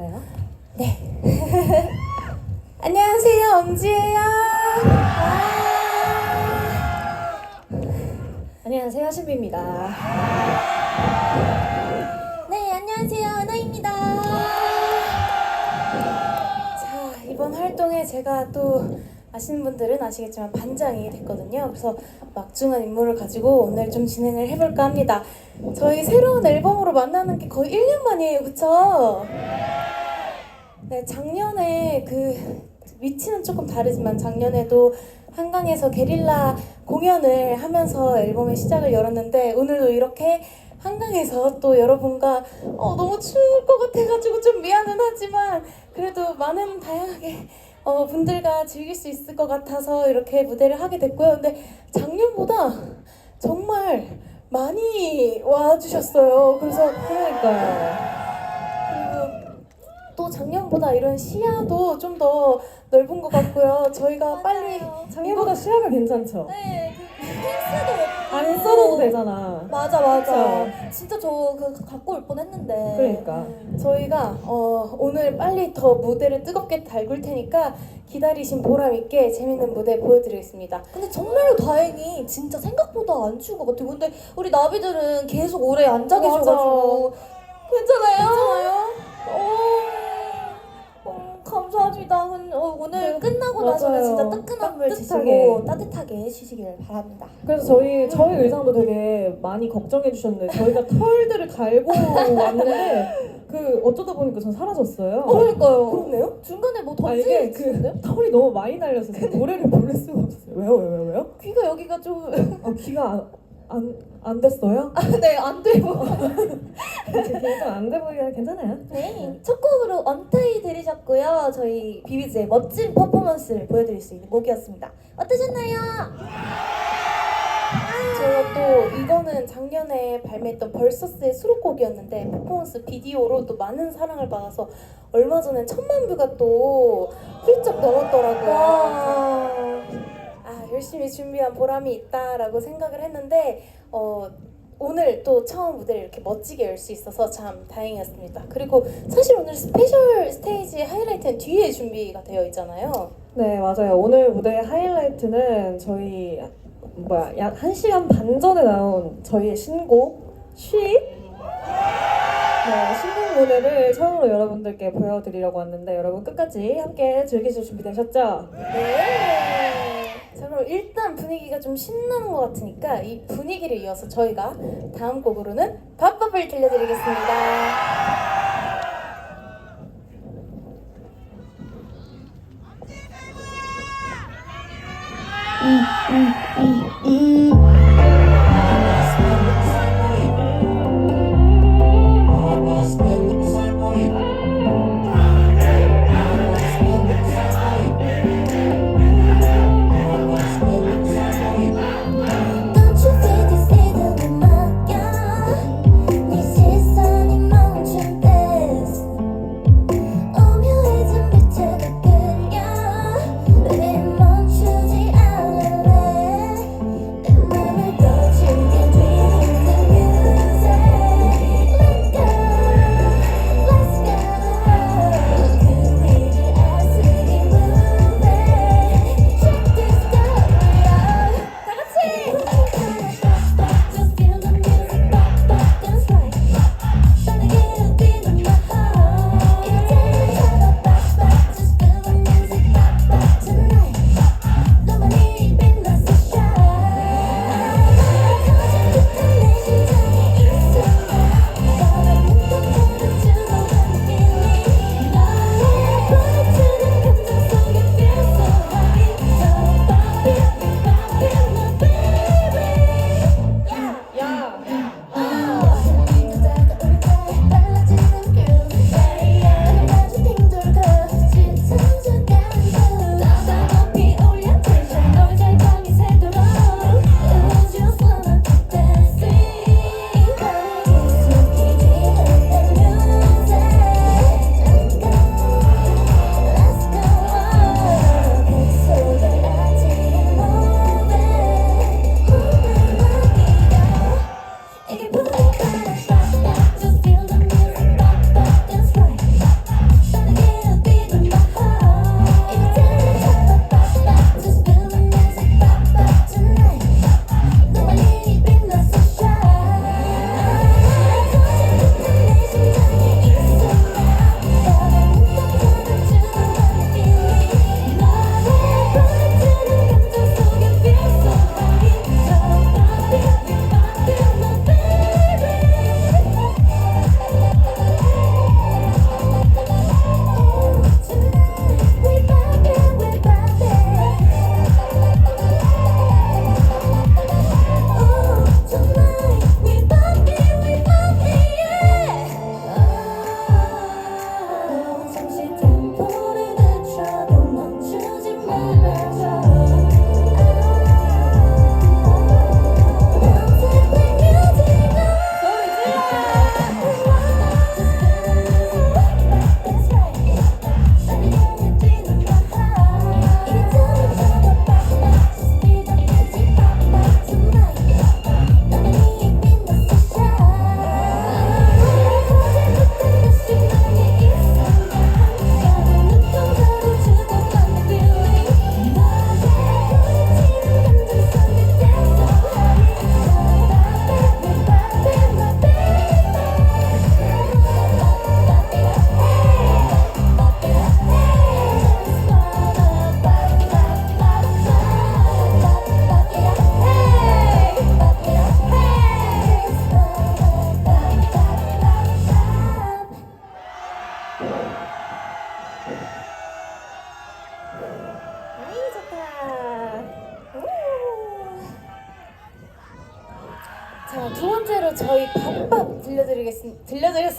드릴까요? 네. 안녕하세요, 엄지예요. 안녕하세요, 신비입니다. 네, 안녕하세요, 은하입니다. 자, 이번 활동에 제가 또 아시는 분들은 아시겠지만 반장이 됐거든요. 그래서 막중한 임무를 가지고 오늘 좀 진행을 해볼까 합니다. 저희 새로운 앨범으로 만나는 게 거의 1년 만이에요, 그쵸? 네, 작년에 그 위치는 조금 다르지만 작년에도 한강에서 게릴라 공연을 하면서 앨범의 시작을 열었는데 오늘도 이렇게 한강에서 또 여러분과 어, 너무 추울 것 같아가지고 좀 미안은 하지만 그래도 많은 다양하게 어, 분들과 즐길 수 있을 것 같아서 이렇게 무대를 하게 됐고요. 근데 작년보다 정말 많이 와주셨어요. 그래서 그러니까요. 작년보다 이런 시야도 좀 더 넓은 것 같고요. 저희가 빨리 작년보다 시야가 괜찮죠? 네, 그 펜스도 안 써도 되잖아. 맞아 맞아. 진짜 저 그 갖고 올 뻔했는데. 그러니까. 저희가 어, 오늘 빨리 더 무대를 뜨겁게 달굴 테니까 기다리신 보람 있게 재밌는 무대 보여드리겠습니다. 근데 정말로 다행히 진짜 생각보다 안 추운 것 같아요. 근데 우리 나비들은 계속 오래 앉아 맞아. 계셔가지고 괜찮아요? 괜찮아요? 어, 어, 감사합니다. 근- 어, 오늘 네, 끝나고 맞아요. 나서는 진짜 따끈한 물 따뜻하게. 드시고 따뜻하게 쉬시길 바랍니다. 그래서 저희 저희 의상도 되게 많이 걱정해 주셨는데 저희가 털들을 갈고 왔는데 그 어쩌다 보니까 전 사라졌어요. 그러니까요. 그렇네요? 중간에 뭐 아 이게 던지는데? 그 털이 너무 많이 날려서 제가 노래를 부를 수가 없어요. 왜요 왜요 왜요? 귀가 여기가 좀 아 귀가 안 안 안 됐어요? 네, 안 돼요. 귀가 좀안돼 보이긴 괜찮아요. 네, 첫 곡으로 언타이 들으셨고요. 저희 비비즈의 멋진 퍼포먼스를 보여드릴 수 있는 곡이었습니다. 어떠셨나요? 저희가 또 이거는 작년에 발매했던 벌서스의 수록곡이었는데 퍼포먼스 비디오로 또 많은 사랑을 받아서 얼마 전에 천만 뷰가 또 훌쩍 넘었더라고요. 와. 아 열심히 준비한 보람이 있다라고 생각을 했는데 어, 오늘 또 처음 무대를 이렇게 멋지게 열 수 있어서 참 다행이었습니다. 그리고 사실 오늘 스페셜 스테이지 하이라이트는 뒤에 준비가 되어 있잖아요. 네 맞아요. 오늘 무대의 하이라이트는 저희 뭐야 약 1시간 반 전에 나온 저희의 신곡 쉬 네, 신곡 무대를 처음으로 여러분들께 보여드리려고 왔는데 여러분 끝까지 함께 즐기실 준비되셨죠? 네. 자 그럼 일단 분위기가 좀 신나는 것 같으니까 이 분위기를 이어서 저희가 다음 곡으로는 밥밥을 들려드리겠습니다. Don't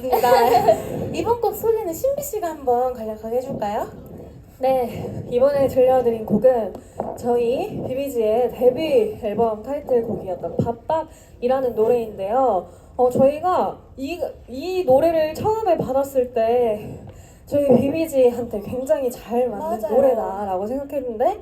들려드렸습니다. 이번 곡 소개는 신비 씨가 한번 간략하게 해줄까요? 네, 이번에 들려드린 곡은 저희 비비지의 데뷔 앨범 타이틀곡이었던 밥밥이라는 노래인데요. 어, 저희가 이, 이 노래를 처음에 받았을 때 저희 비비지한테 굉장히 잘 맞는 맞아요. 노래다라고 생각했는데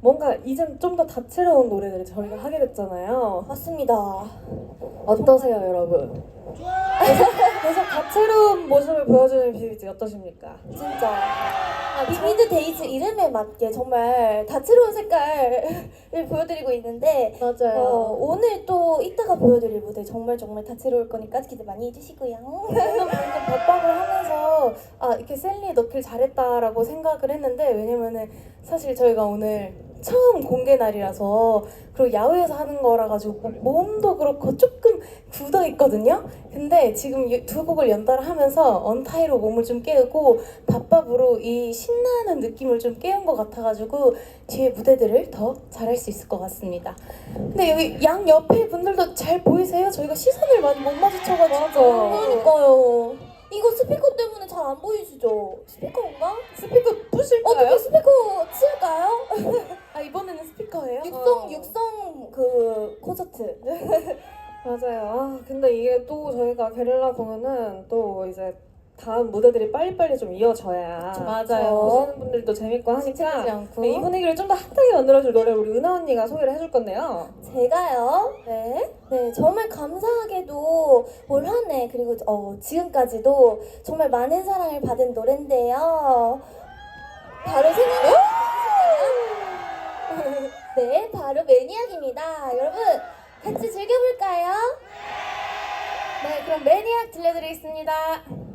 뭔가 이젠 좀 더 다채로운 노래들을 저희가 하게 됐잖아요. 맞습니다. 어떠세요, 여러분? 계속, 다채로운 모습을 보여주는 비비지 어떠십니까? 진짜. 아, 비비드 데이즈 이름에 맞게 정말 다채로운 색깔을 보여드리고 있는데 맞아요. 어, 오늘 또 이따가 보여드릴 무대 정말 정말 다채로울 거니까 기대 많이 해주시고요. 저는 방금 밥밥을 하면서 아 이렇게 셀리에 넣길 잘했다라고 생각을 했는데 왜냐면은 사실 저희가 오늘 처음 공개 날이라서 그리고 야외에서 하는 거라 가지고 뭐 몸도 그렇고 조금 굳어 있거든요. 근데 지금 이두 곡을 연달아 하면서 언타이로 몸을 좀 깨우고 밥밥으로 이 신나는 느낌을 좀 깨운 것 같아 가지고 뒤에 무대들을 더 잘할 수 있을 것 같습니다. 근데 여기 양 옆에 분들도 잘 보이세요? 저희가 시선을 많이 못 마주쳐가지고 맞아. 그러니까요. 이거 스피커 때문에 잘 안 보이시죠? 스피커인가? 스피커 부실까요? 어떻게 스피커 치울까요? 아 이번에는 스피커예요? 육성 육성 그 콘서트. 맞아요. 아, 근데 이게 또 저희가 게릴라 공연은 또 이제 다음 무대들이 빨리빨리 좀 이어져야 맞아요. 보시는 분들도 재밌고 지치지 하니까 않고. 네, 이 분위기를 좀 더 핫하게 만들어줄 노래 우리 은하 언니가 소개를 해줄 건데요. 제가요. 네. 네, 정말 감사하게도 올 한 해 그리고 어, 지금까지도 정말 많은 사랑을 받은 노래인데요. 바로 생각나요? 네, 바로 매니악입니다. 여러분 같이 즐겨볼까요? 네 그럼 매니악 들려드리겠습니다.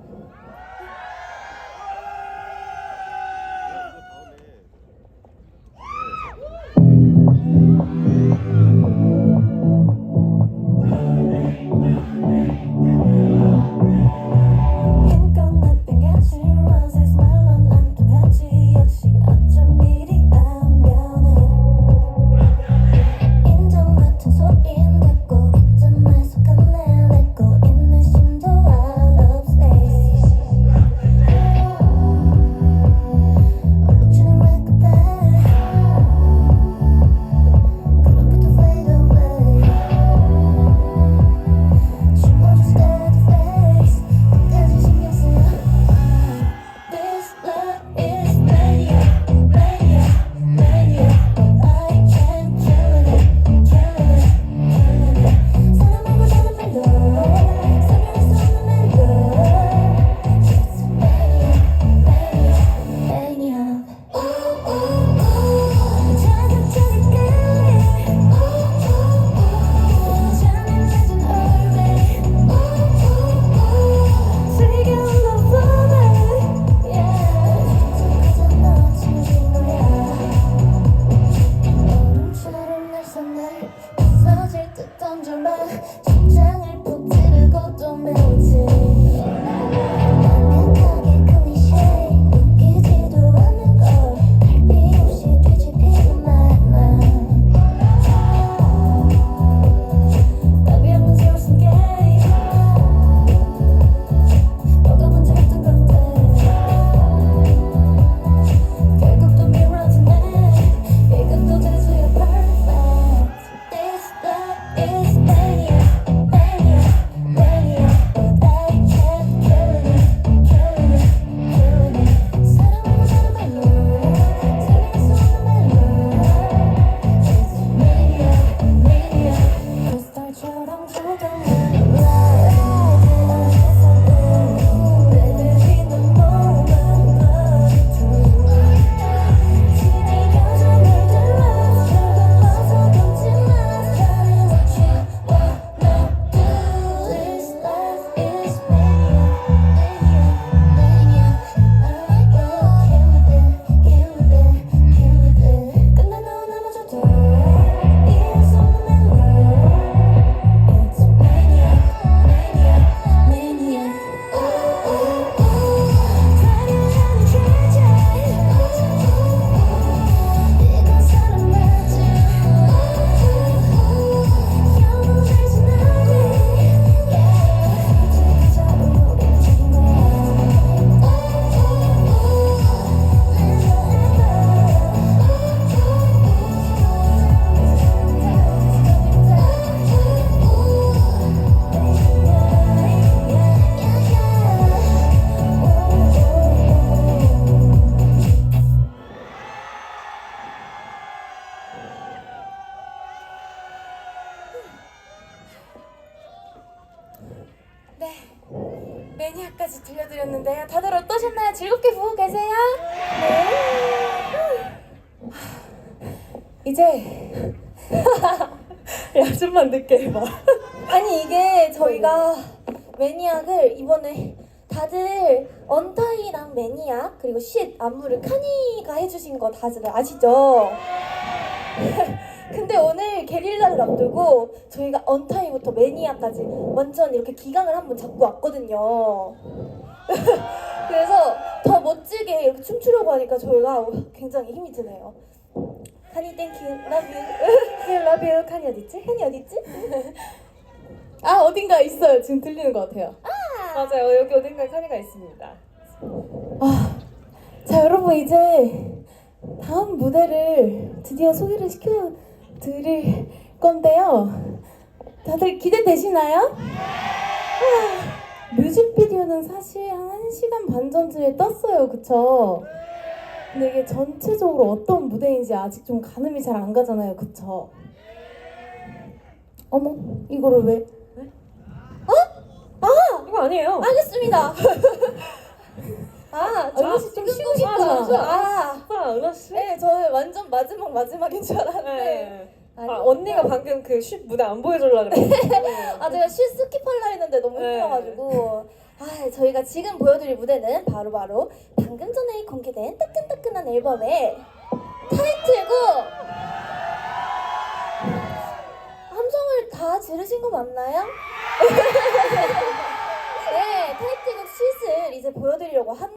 이제 야 좀만 늦게 해봐. 아니 이게 저희가 매니악을 이번에 다들 언타이랑 매니악 그리고 쉿 안무를 카니가 해주신 거 다들 아시죠? 근데 오늘 게릴라를 앞두고 저희가 언타이부터 매니악까지 완전 이렇게 기강을 한번 잡고 왔거든요. 그래서 더 멋지게 이렇게 춤추려고 하니까 저희가 굉장히 힘이 드네요. 카니 땡큐 러브 유 love you 카니 어딨지? 카니 어딨지? 아 어딘가 있어요. 지금 들리는 것 같아요. 맞아요 여기 어딘가에 카니가 있습니다. 아, 자 여러분 이제 다음 무대를 드디어 소개를 시켜 드릴 건데요. 다들 기대되시나요? 아, 뮤직비디오는 사실 한 1시간 반 전쯤에 떴어요. 그쵸? 근데 이게 전체적으로 어떤 무대인지 아직 좀 가늠이 잘 안 가잖아요. 그쵸? 어머, 이거를 왜? 이거 아니에요. 알겠습니다. 아, 은하 씨좀 쉬고 싶다. 아, 아 은하 씨? 네, 저는 완전 마지막 마지막인 줄 알았는데. 네. 아니, 아, 언니가 방금 그 쉿 무대 안 보여주려 그래. 아, 제가 실 스킵할라 했는데 너무 네. 힘들어가지고. 아, 저희가 지금 보여드릴 무대는 바로바로 방금 전에 공개된 따끈따끈한 앨범의 타이틀곡. 함성을 다 들으신 거 맞나요? 네, 타이틀곡 쉿을 이제 보여드리려고 합니다.